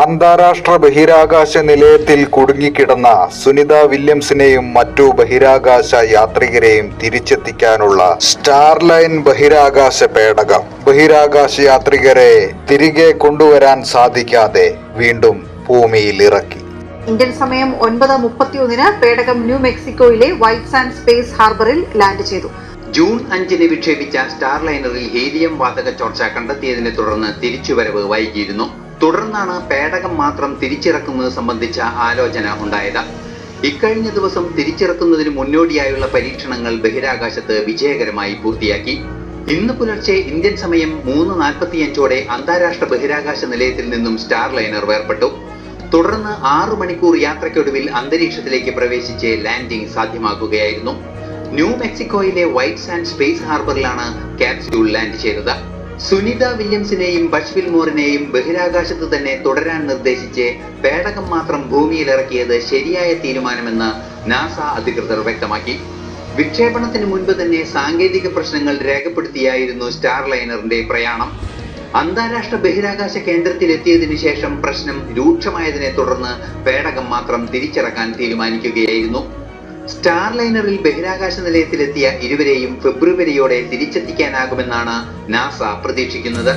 അന്താരാഷ്ട്ര ബഹിരാകാശ നിലയത്തിൽ കുടുങ്ങിക്കിടന്ന സുനിത വില്യംസിനെയും മറ്റു ബഹിരാകാശ യാത്രികരെയും തിരിച്ചെത്തിക്കാനുള്ള സ്റ്റാർലൈൻ ബഹിരാകാശ പേടകം. ബഹിരാകാശ യാത്രികരെ തിരികെ കൊണ്ടുവരാൻ സാധിക്കാതെ വീണ്ടും ഭൂമിയിൽ ഇറക്കി ഇന്ത്യൻ സമയം ഒൻപത് മുപ്പത്തി ഒന്നിന് പേടകം ന്യൂ മെക്സിക്കോയിലെ വൈറ്റ് സാൻഡ് സ്പേസ് ഹാർബറിൽ ലാൻഡ് ചെയ്തു. ജൂൺ അഞ്ചിന് വിക്ഷേപിച്ച സ്റ്റാർലൈനറിൽ ഹീലിയം വാതക ചോർച്ച കണ്ടെത്തിയതിനെ തുടർന്ന് തിരിച്ചുവരവ് വൈകിയിരുന്നു. തുടർന്നാണ് പേടകം മാത്രം തിരിച്ചിറക്കുന്നത് സംബന്ധിച്ച ആലോചന ഉണ്ടായത്. ഇക്കഴിഞ്ഞ ദിവസം തിരിച്ചിറക്കുന്നതിന് മുന്നോടിയായുള്ള പരീക്ഷണങ്ങൾ ബഹിരാകാശത്ത് വിജയകരമായി പൂർത്തിയാക്കി. ഇന്ന് പുലർച്ചെ ഇന്ത്യൻ സമയം മൂന്ന് നാൽപ്പത്തിയഞ്ചോടെ അന്താരാഷ്ട്ര ബഹിരാകാശ നിലയത്തിൽ നിന്നും സ്റ്റാർലൈനർ വേർപെട്ടു തുടർന്ന് ആറു മണിക്കൂർ യാത്രയ്ക്കൊടുവിൽ അന്തരീക്ഷത്തിലേക്ക് പ്രവേശിച്ച് ലാൻഡിംഗ് സാധ്യമാക്കുകയായിരുന്നു. ന്യൂ മെക്സിക്കോയിലെ വൈറ്റ് സാൻഡ് സ്പേസ് ഹാർബറിലാണ് ക്യാപ്സ്യൂൾ ലാൻഡ് ചെയ്തത്. സുനിത വില്യംസിനെയും ബഷ്വിൽ മോറിനെയും ബഹിരാകാശത്ത് തന്നെ തുടരാൻ നിർദ്ദേശിച്ച് പേടകം മാത്രം ഭൂമിയിൽ ഇറക്കിയത് ശരിയായ തീരുമാനമെന്ന് നാസ അധികൃതർ വ്യക്തമാക്കി. വിക്ഷേപണത്തിന് മുൻപ് തന്നെ സാങ്കേതിക പ്രശ്നങ്ങൾ രേഖപ്പെടുത്തിയായിരുന്നു സ്റ്റാർലൈനറിന്റെ പ്രയാണം. അന്താരാഷ്ട്ര ബഹിരാകാശ കേന്ദ്രത്തിലെത്തിയതിനു ശേഷം പ്രശ്നം രൂക്ഷമായതിനെ തുടർന്ന് പേടകം മാത്രം തിരിച്ചിറക്കാൻ തീരുമാനിക്കുകയായിരുന്നു. സ്റ്റാർലൈനറിൽ ബഹിരാകാശ നിലയത്തിലെത്തിയ ഇരുവരെയും ഫെബ്രുവരിയോടെ തിരിച്ചെത്തിക്കാനാകുമെന്നാണ് നാസ പ്രതീക്ഷിക്കുന്നത്.